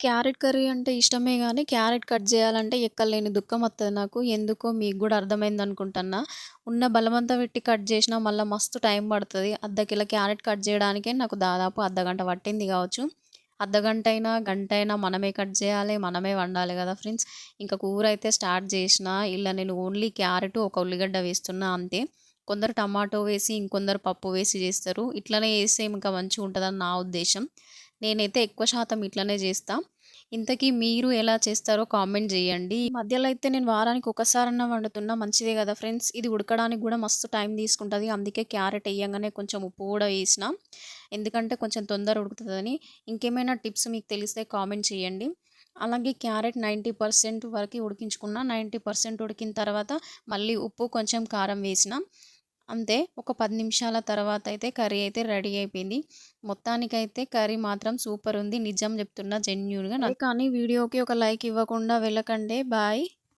Carrot curry అంటే ఇష్టమే కానీ క్యారెట్ కట్ చేయాలంటే ఎక్కలేని దుఃఖం వస్తుంది నాకు. ఎందుకో మీకు కూడా అర్థమైంది అనుకుంటున్నా ఉన్న బలమంతా పెట్టి కట్ చేసినా మళ్ళీ మస్తు టైం పడుతుంది అర్ధ కిలో క్యారెట్ కట్ చేయడానికే నాకు దాదాపు అర్ధగంట పట్టింది కావచ్చు అర్ధగంట అయినా గంట అయినా మనమే కట్ చేయాలి మనమే వండాలి కదా ఫ్రెండ్స్. ఇంకా కూర అయితే స్టార్ట్ చేసిన ఇలా నేను ఓన్లీ క్యారెట్, ఒక ఉల్లిగడ్డ వేస్తున్నా అంతే. కొందరు టమాటో వేసి, ఇంకొందరు పప్పు వేసి చేస్తారు ఇట్లనే వేస్తే ఇంకా మంచిగా ఉంటుందని నా ఉద్దేశం. నేనైతే ఎక్కువ శాతం ఇట్లనే చేస్తా. ఇంతకీ మీరు ఎలా చేస్తారో కామెంట్ చేయండి ఈ మధ్యలో అయితే నేను వారానికి ఒకసారన్నా వండుతున్నా. మంచిదే కదా ఫ్రెండ్స్. ఇది ఉడకడానికి కూడా మస్తు టైం తీసుకుంటది. అందుకే క్యారెట్ వేయంగానే కొంచెం ఉప్పు కూడా వేసిన. ఎందుకంటే కొంచెం తొందర ఉడుకుతుందని ఇంకేమైనా టిప్స్ మీకు తెలిస్తే కామెంట్ చేయండి. అలాగే క్యారెట్ నైంటీ పర్సెంట్ వరకు ఉడికించుకున్నా. 90% ఉడికిన తర్వాత మళ్ళీ ఉప్పు, కొంచెం కారం వేసిన. అంతే ఒక 10 నిమిషాల తర్వాత అయితే కర్రీ అయితే రెడీ అయిపోయింది. మొత్తానికైతే కర్రీ మాత్రం సూపర్ ఉంది. నిజం చెప్తున్నా జెన్యూన్‌గా. కానీ వీడియోకి ఒక లైక్ ఇవ్వకుండా వెళ్ళకండే. బాయ్.